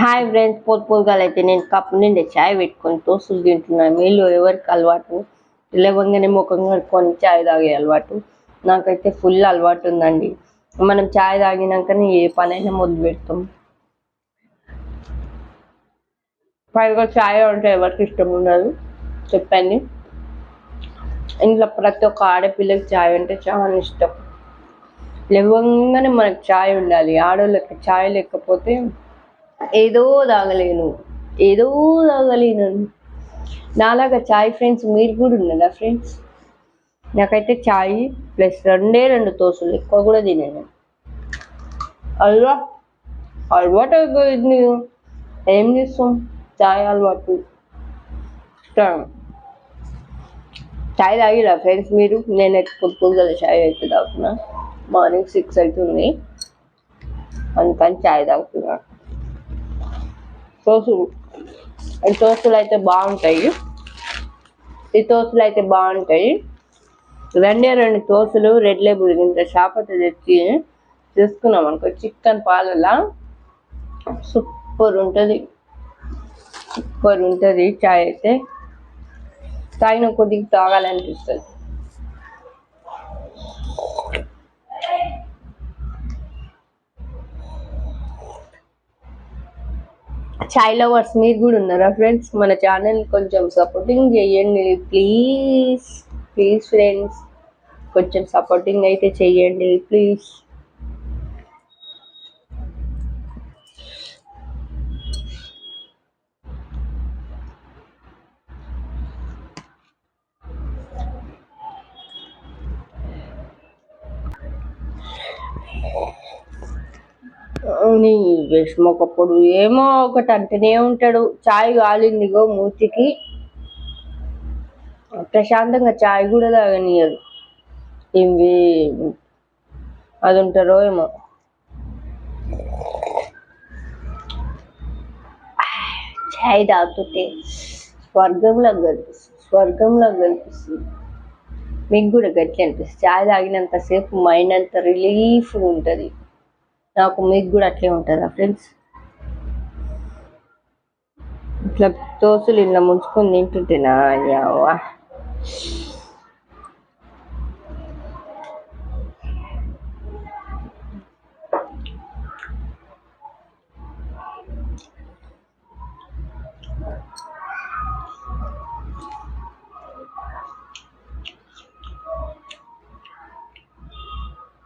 Hi friends పొద్దు అయితే నేను కప్పు నిండి చాయ్ పెట్టుకొని తోసులు తింటున్నాను మీలో ఎవరికి అలవాటు? లేవంగానే ముఖం కడుక్కొని చాయ్ తాగే అలవాటు? నాకైతే ఫుల్ అలవాటు ఉందండి. మనం చాయ్ తాగినాకనే ఏ పనైనా మొదలు పెడతాం. పైగా చాయ్ అంటే ఎవరికి ఇష్టం ఉండదు? చెప్పండి. ఇంట్లో ప్రతి ఒక్క ఆడపిల్లకి చాయ్ అంటే చాలా ఇష్టం. లేవంగానే మనకు చాయ్ ఉండాలి. ఆడవాళ్ళకి చాయ్ లేకపోతే ఏదో తాగలేను. ఏదో తాగలేను. నాలాగా చాయ్ ఫ్రెండ్స్ మీరు కూడా ఉన్నారా ఫ్రెండ్స్ నాకైతే చాయ్ ప్లస్ రెండే రెండు తోసులు ఎక్కువ కూడా తినేను. అల్వా అలవాటు అయిపోయింది. ఏం చేస్తాం? చాయ్ అలవాటు. చాయ్ తాగిరా ఫ్రెండ్స్ మీరు? నేనైతే పొద్దు పొద్దుగల చాయ్ అయితే తాగుతున్నా. మార్నింగ్ సిక్స్ అవుతుంది. అందుకని చాయ్ తాగుతున్నాను తోసులు. ఈ తోసులు అయితే బాగుంటాయి. ఈ తోసులు అయితే బాగుంటాయి. రెండే రెండు తోసులు రెడ్ లేబుల్ ఇంత షాపతో తెచ్చి తీసుకున్నాం అనుకో చికెన్ పాలలా సూపర్ ఉంటుంది. సూపర్ ఉంటుంది చాయ్ అయితే. తాగిన కొద్దిగా తాగాలనిపిస్తుంది. చాయ్ లవర్స్ మీరు కూడా ఉన్నారా ఫ్రెండ్స్ మన ఛానల్ కొంచెం సపోర్టింగ్ చేయండి ప్లీజ్ ప్లీజ్ ఫ్రెండ్స్ కొంచెం సపోర్టింగ్ అయితే చేయండి ప్లీజ్ నీ విషమొకప్పుడు ఏమో ఒకటి అంటేనే ఉంటాడు. చాయ్ కాలిందిగో మూతికి. ప్రశాంతంగా చాయ్ కూడా తాగనియదు ఇవి అది ఉంటారో ఏమో. చాయ్ తాగుతుంటే స్వర్గంలో కనిపిస్తుంది. స్వర్గంలో కనిపిస్తుంది. మీకు కూడా గట్ల అనిపిస్తుంది. చాయ్ తాగినంతసేపు మైండ్ అంతా రిలీఫ్గా ఉంటుంది. నాకు మీకు కూడా అట్లే ఉంటుందా ఫ్రెండ్స్ ఇట్లా దోశలు ఇలా ముంచుకొని తింటుంటేనా? అయ్యావా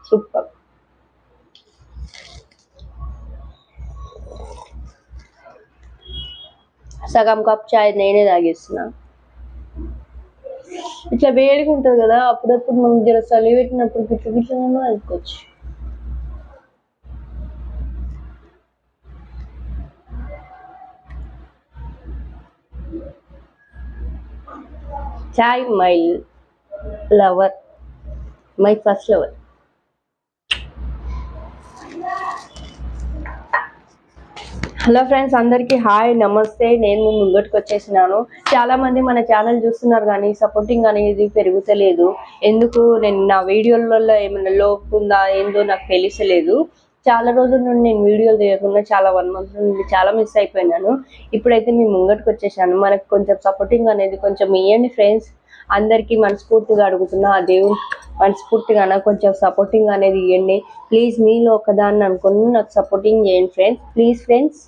సూపర్ సగం కప్ చాయ్ నేనే తాగేస్తున్నా. ఇట్లా వేడిగా ఉంటుంది కదా అప్పుడప్పుడు మనం జర చలి పెట్టినప్పుడు గిట్లు గిట్ల అనుకోవచ్చు. Chai my lover my first lover. Hello friends అందరికీ హాయ్ నమస్తే. నేను మీ ముంగటికి వచ్చేసినాను. చాలా మంది మన ఛానల్ చూస్తున్నారు కానీ సపోర్టింగ్ అనేది పెరుగుతలేదు. ఎందుకు? నేను నా వీడియోలలో ఏమైనా లోపు ఉందా ఏందో నాకు తెలిసలేదు చాలా రోజుల నుండి నేను వీడియోలు తీయకుండా చాలా వన్ మంత్ నుండి చాలా మిస్ అయిపోయినాను. ఇప్పుడైతే మీ ముంగటికి వచ్చేసాను. మనకు కొంచెం సపోర్టింగ్ అనేది కొంచెం ఇవ్వండి ఫ్రెండ్స్. అందరికీ మనస్ఫూర్తిగా అడుగుతున్నా ఆ దేవుడు మనస్ఫూర్తిగా కొంచెం సపోర్టింగ్ అనేది ఇవ్వండి ప్లీజ్ మీలో ఒకదాన్ని అనుకుని నాకు సపోర్టింగ్ చేయండి ఫ్రెండ్స్. Please friends.